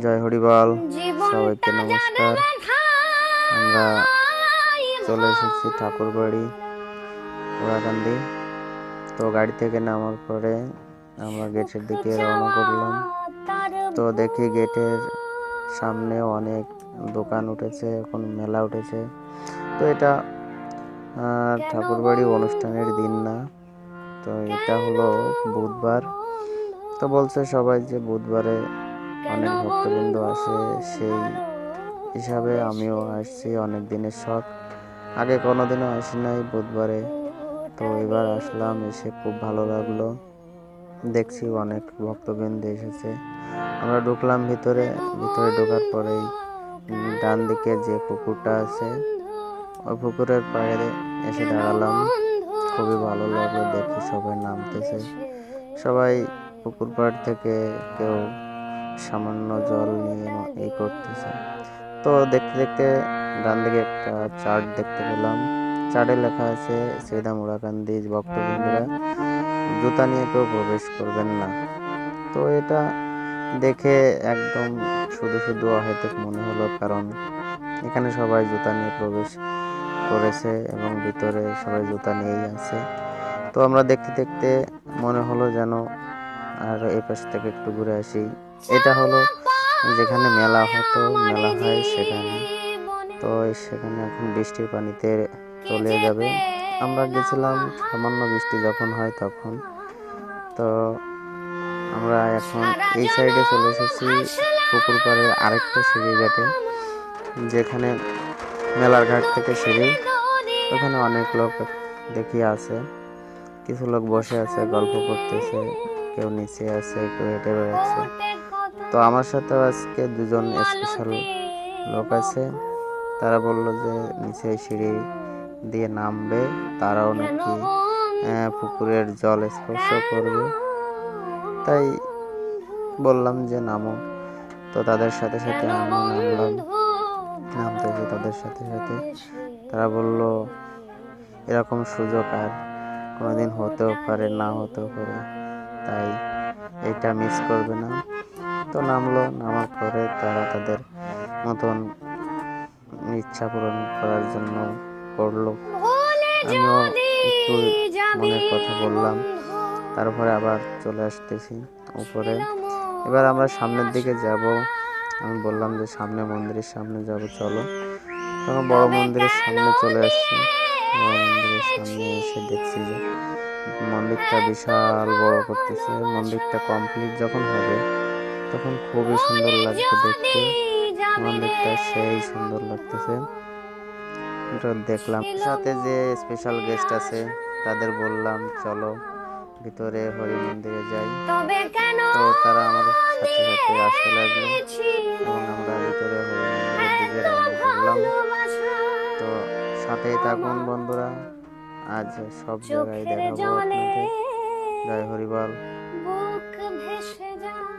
জয় হরিবল। সবাইকে নমস্কার। আমরা চলে এসেছি ঠাকুর বাড়ি ওরাকান্দি তো গাড়ি থেকে নামার পরে আমরা গেটের দিকে রওনা করলাম। তো দেখি গেটের সামনে অনেক দোকান উঠেছে এখন মেলা উঠেছে। তো এটা ঠাকুর বাড়ি অনুষ্ঠানের দিন না। তো এটা হলো বুধবার। তো বলছে সবাই যে বুধবারে অনেক ভক্তবৃন্দ আসে সেই হিসাবে আমিও আসছি অনেক দিনের শখ। আগে কোনোদিনও আসি নাই বুধবারে। তো এবার আসলাম এসে খুব ভালো লাগল। দেখছি অনেক ভক্তবৃন্দ এসেছে। আমরা ঢুকলাম ভিতরে ভিতরে ঢোকার পরেই ডান দিকে যে পুকুরটা আছে ওই পুকুরের পাড়ে এসে দাঁড়ালাম। খুবই ভালো লাগল দেখি সবাই নামতেছে। সবাই পুকুর পাড় থেকে কেউ সামান্য জল নিয়ে এই করতেছে। তো দেখতে দেখতে ডান দিকে একটা চার্ট দেখতে পেলাম। চার্টে লেখা আছে শ্রীদাম উড়াকান্দি ভক্তবৃন্দরা, জুতা নিয়ে কেউ প্রবেশ করবেন না। তো এটা দেখে একদম শুধু শুধু অহেতুক মনে হলো, কারণ এখানে সবাই জুতা নিয়ে প্রবেশ করেছে এবং ভিতরে সবাই জুতা নিয়েই আছে। তো আমরা দেখতে দেখতে মনে হলো যেন আর এই পাশ থেকে একটু ঘুরে আসি। এটা হলো যেখানে মেলা হতো, মেলা হয় সেখানে। তো সেখানে এখন বৃষ্টির পানিতে চলে যাবে। আমরা গেছিলাম সামান্য বৃষ্টি যখন হয় তখন। তো আমরা এখন এই সাইডে চলে এসেছি পুকুর পাড়ের আরেকটা সিঁড়ি ঘাটে, যেখানে মেলার ঘাট থেকে সিঁড়ি। ওখানে অনেক লোক দেখি আছে, কিছু লোক বসে আছে, গল্প করতেছে। কেউ নিচে আছে কেউ হেঁটে বেড়াচ্ছে। তো আমার সাথে আজকে দুজন স্পেশাল লোক আছে। তারা বলল যে নিচে সিঁড়ি দিয়ে নামবে। তারাও নাকি পুকুরের জল স্পর্শ করবে। তাই বললাম যে নামো। তো তাদের সাথে সাথে আমি নামলাম। নামতেছি তাদের সাথে সাথে তারা বলল এরকম সুযোগ আর কোনোদিন হতেও পারে না হতেও পারে। তাই এটা মিস করবে না। তো নামলো নামার পরে তারা তাদের মতন ইচ্ছা পূরণ করার জন্য করল। আমিও একটু মনের কথা বললাম। তারপরে আবার চলে আসতেছি উপরে। এবার আমরা সামনের দিকে যাব। আমি বললাম যে সামনে মন্দিরের সামনে যাব চলো। তখন বড় মন্দিরের সামনে চলে আসছি। মন্দিরের সামনে এসে দেখছি যে মন্দিরটা বিশাল বড় করতেছে। মন্দিরটা কমপ্লিট যখন হবে তখন খুবই সুন্দর লাগবে দেখতে। মন্দিরটা সেই সুন্দর লাগতেছে। এটা দেখলাম। সাথে যে স্পেশাল গেস্ট আছে তাদের বললাম চলো ভিতরে হরি মন্দিরে যাই। তো তারা আমার সাথে সাথে আসতে লাগল। থাকুন বন্ধুরা আজ সব জায়গায় দেখা দেখাবো আপনাদের। জয় হরিবল বুক ভেসে যায়।